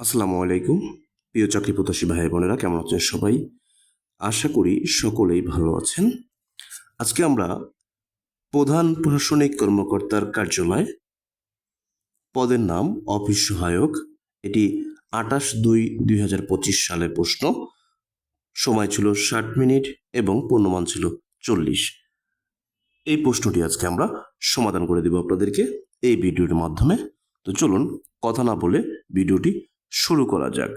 আসসালামু আলাইকুম। প্রিয় চাকরি প্রত্যাশী ভাই বোনেরা, কেমন আছেন সবাই? আশা করি সকলেই ভালো আছেন। আজকে আমরা প্রধান প্রশাসনিক কর্মকর্তার কার্যালয়, পদের নাম অফিস সহায়ক। এটি আঠাশ দুই দুই হাজার পঁচিশ সালের প্রশ্ন। সময় ছিল ষাট মিনিট এবং পূর্ণমান ছিল চল্লিশ। এই প্রশ্নটি আজকে আমরা সমাধান করে দেব আপনাদেরকে এই ভিডিওর মাধ্যমে। তো চলুন, কথা না বলে ভিডিওটি শুরু করা যাক।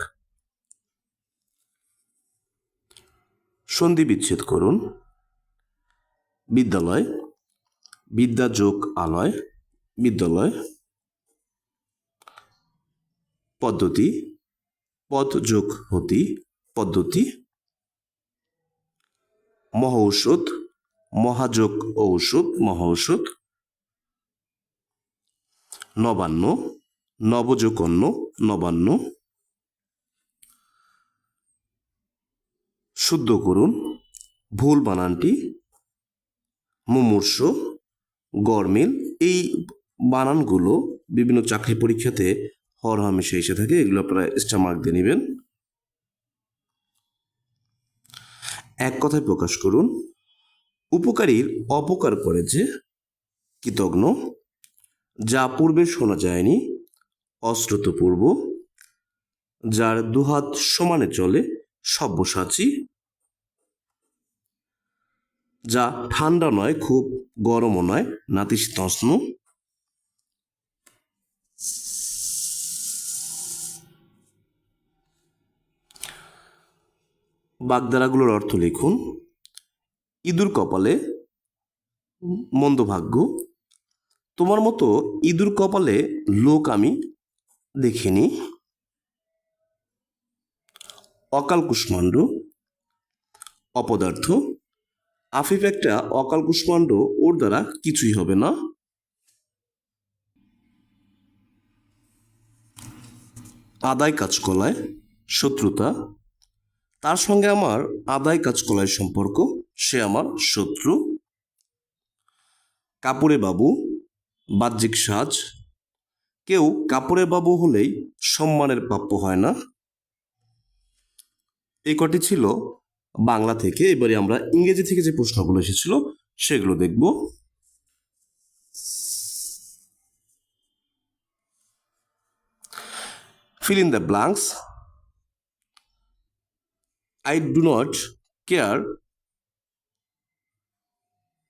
সন্ধি বিচ্ছেদ করুন। বিদ্যালয়, বিদ্যা যোগ আলয়, বিদ্যালয়। পদ্ধতি, পদ যোগ হতি, পদ্ধতি। মহৌষধ মহাযোগ ঔষধ মহৌষধ নবান্ন নবযোগ নবান্ন। শুদ্ধ করুন, ভুল বানানটি, মুমূর্ষ গরমিল এই বানানগুলো বিভিন্ন চাকরি পরীক্ষাতে হরহামেশা এসে থাকে, এগুলো আপনারা স্টার মার্ক দিয়ে নেবেন। এক কথায় প্রকাশ করুন, উপকারীর অপকার করে যে কৃতজ্ঞ, যা পূর্বে শোনা যায়নি অশ্রুতপূর্ব, যার দুহাত সমানে চলে সব্যসাচী, যা ঠান্ডা নয়, খুব গরমও নয়, নাতিশীতোষ্ণ। বাগধারাগুলোর অর্থ লিখুন, ইঁদুর কপালে মন্দভাগ্য, তোমার মতো ইঁদুর কপালে লোক আমি দেখিনি। অকাল কুষ্মাণ্ড, অপদার্থ। আফিফ একটা অকাল কুষ্মাণ্ড, ওর দ্বারা কিছুই হবে না। আদায় কাজকলায় শত্রুতা। তার সঙ্গে আমার আদায় কাজকলায় সম্পর্ক, সে আমার শত্রু। কাপুরে বাবু, বাহ্যিক সাজ কেউ কাপড়ের বাবু হলেই সম্মানের প্রাপ্য হয় না। এই কটি ছিল বাংলা থেকে। এবারে আমরা ইংরেজি থেকে যে প্রশ্নগুলো এসেছিল, সেগুলো দেখব। Fill in the blanks. I do not care.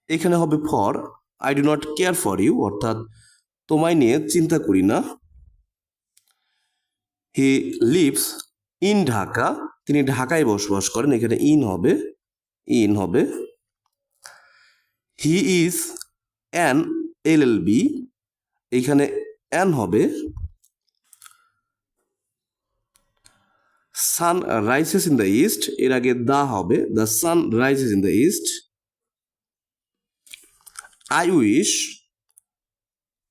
এখানে হবে for I do not care for you অর্থাৎ তোমায় নিয়ে চিন্তা করি না। He lives in Dhaka. তিনি ঢাকায় বসবাস করেন, এখানে ইন হবে ইন হবে। He is an L L B, এখানে অ্যান হবে। Sun rises in the east, এর আগে দা হবে, the sun rises in the east. I wish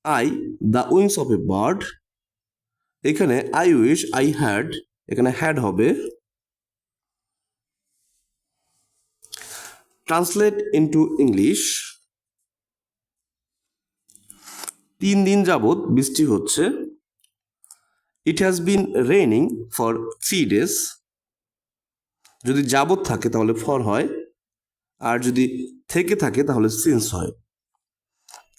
I the wings of a bird এখানে আই উইশ আই হ্যাড এখানে had হবে। Translate into English তিন দিন যাবৎ বৃষ্টি হচ্ছে। It has been raining for three days যদি যাবৎ থাকে তাহলে ফর হয়। আর যদি থেকে থাকে তাহলে সিন্স হয়।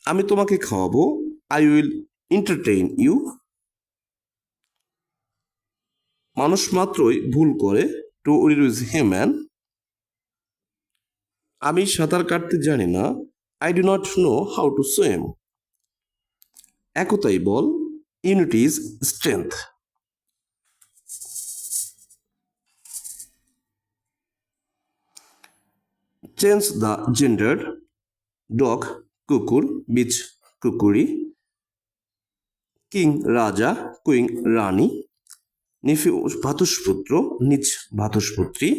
আমি তোমাকে খাওয়াবো। আই উইল এন্টারটেইন ইউ মানুষ মাত্রই ভুল করে টু ইজ হিউম্যান আমি সাঁতার কাটতে জানি না। I do not know how to swim একতাই ball unity is strength change the gender dog কুকুর বিচ কুকুরি। কিং রাজা, কুইং রানী, নিফি ভাতুষপুত্র, নিজ ভাতুষপুত্রী।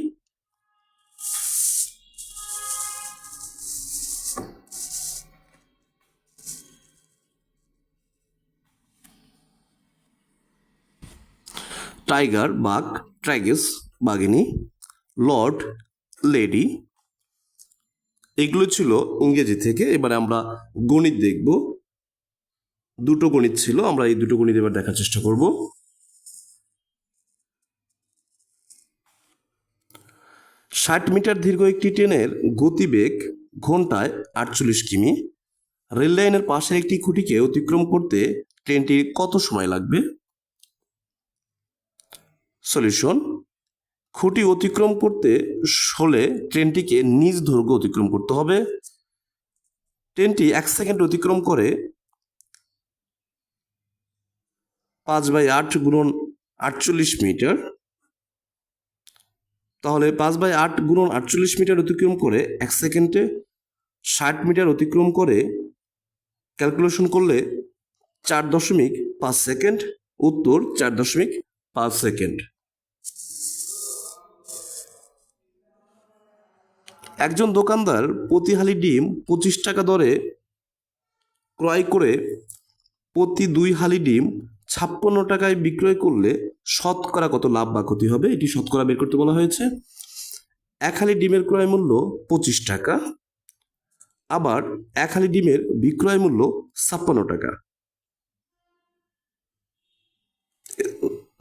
টাইগার, বাঘ, ট্রাইগেস, বাঘিনী, লর্ড, লেডি। এগুলো ছিল ইংরেজি থেকে, এবারে আমরা গণিত দেখব। দুটো গণিত ছিল, আমরা এই দুটো গণিত এবার দেখার চেষ্টা করব। ষাট মিটার দীর্ঘ একটি ট্রেনের গতিবেগ ঘন্টায় আটচল্লিশ কিমি। রেল লাইনের পাশের একটি খুঁটিকে অতিক্রম করতে ট্রেনটি কত সময় লাগবে? সলিউশন, খুঁটি অতিক্রম করতে হলে ট্রেনটিকে নিজ দৈর্ঘ্য অতিক্রম করতে হবে। ট্রেনটি এক সেকেন্ড অতিক্রম করে পাঁচ বাই আট গুণন আটচল্লিশ মিটার। তাহলে পাঁচ বাই আট গুণন আটচল্লিশ মিটার অতিক্রম করে এক সেকেন্ডে ষাট মিটার অতিক্রম করে ক্যালকুলেশন করলে চার দশমিক পাঁচ সেকেন্ড, উত্তর চার দশমিক পাঁচ সেকেন্ড। একজন দোকানদার প্রতি হালি ডিম পঁচিশ টাকা দরে ক্রয় করে প্রতি দুই হালি ডিম ছাপ্পান্ন টাকায় বিক্রয় করলে শতকরা কত লাভ বা ক্ষতি হবে? এটি শতকরা বের করতে বলা হয়েছে। এক হালি ডিমের ক্রয় মূল্য পঁচিশ টাকা। আবার এক হালি ডিমের বিক্রয় মূল্য ছাপ্পান্ন টাকা।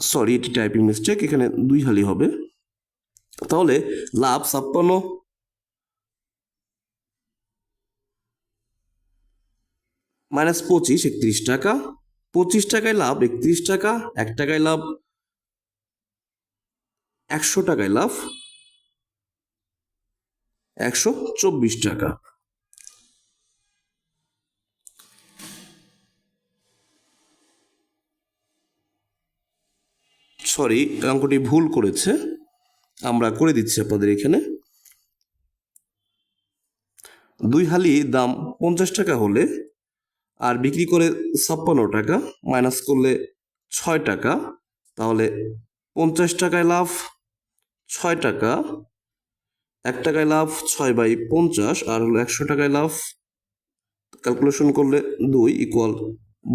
সরি এটি টাইপিং মিস্টেক এখানে দুই হালি হবে। তাহলে লাভ ছাপ্পান্ন। মাইনাস পঁচিশ, একত্রিশ টাকা। পঁচিশ টাকায় লাভ একত্রিশ টাকা, এক টাকায় লাভ, একশো টাকায় লাভ, একশো চব্বিশ টাকা। সরি অঙ্কটি ভুল করেছে। আমরা করে দিচ্ছি আপনাদের এখানে। দুই হালি দাম পঞ্চাশ টাকা হলে আর বিক্রি করে ছাপ্পান্ন টাকা, মাইনাস করলে ছয় টাকা, তাহলে পঞ্চাশ টাকায় লাভ ছয় টাকা, এক টাকায় লাভ ছয় বাই পঞ্চাশ, আর হলো একশো টাকায় লাভ ক্যালকুলেশন করলে দুই ইকুয়াল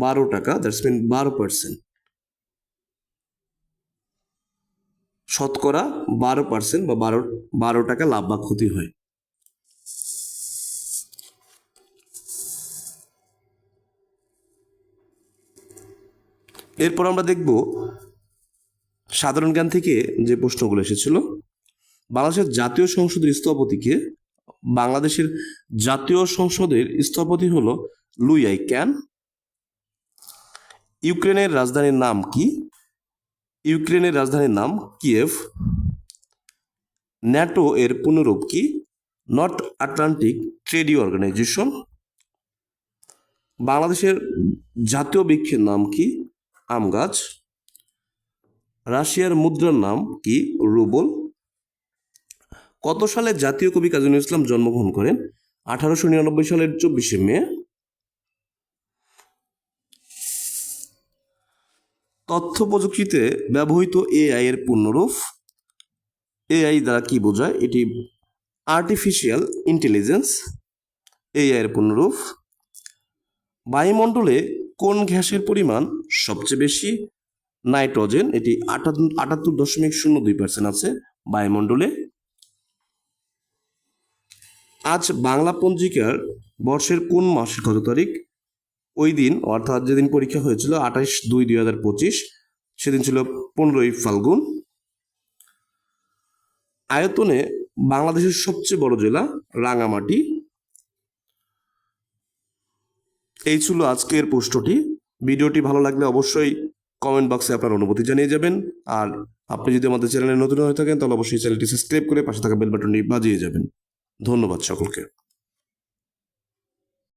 বারো টাকা দ্যাটস মিন বারো পার্সেন্ট শতকরা বারো পার্সেন্ট বা বারো বারো টাকা লাভ বা ক্ষতি হয়। এরপর আমরা দেখব সাধারণ জ্ঞান থেকে যে প্রশ্নগুলো এসেছিল, বাংলাদেশের জাতীয় সংসদের স্থপতিকে বাংলাদেশের জাতীয় সংসদের স্থপতি হলো আই ক্যান। ইউক্রেনের রাজধানীর নাম কি? ইউক্রেনের রাজধানীর নাম কিয়েভ। ন্যাটো এর পুনরূপ কি? North Atlantic treaty organization. বাংলাদেশের জাতীয় বৃক্ষের নাম কি? আম গাছ। রাশিয়ার মুদ্রার নাম কি? রুবল। কত সালে জাতীয় কবি কাজী নজরুল ইসলাম জন্মগ্রহণ করেন? আঠারোশো নিরানব্বই সালের চব্বিশে মে। তথ্য প্রযুক্তিতে ব্যবহৃত এআই এর পূর্ণরূপ। এআই দ্বারা কি বোঝায়? এটি আর্টিফিশিয়াল ইন্টেলিজেন্স এআই এর পূর্ণরূপ। বায়ুমণ্ডলে কোন গ্যাসের পরিমাণ সবচেয়ে বেশি? নাইট্রোজেন, এটি আটাত্তর দশমিক শূন্য দুই পার্সেন্ট আছে বায়ুমণ্ডলে। আজ বাংলা পঞ্জিকার বর্ষের কোন মাসের কত তারিখ? ওই দিন, অর্থাৎ যেদিন পরীক্ষা হয়েছিল আঠাইশ দুই দুই হাজার পঁচিশ, সেদিন ছিল পনেরোই ফাল্গুন। আয়তনে বাংলাদেশের সবচেয়ে বড় জেলা রাঙামাটি এই ছিল আজকের পোস্টটি ভিডিওটি ভালো লাগলে অবশ্যই কমেন্ট বক্সে আপনার অনুভূতি জানিয়ে যাবেন। আর আপনি যদি আমাদের চ্যানেলে নতুন হয়ে থাকেন, তাহলে অবশ্যই চ্যানেলটি সাবস্ক্রাইব করে পাশে থাকা বেল বাটনটি বাজিয়ে যাবেন। ধন্যবাদ সকলকে।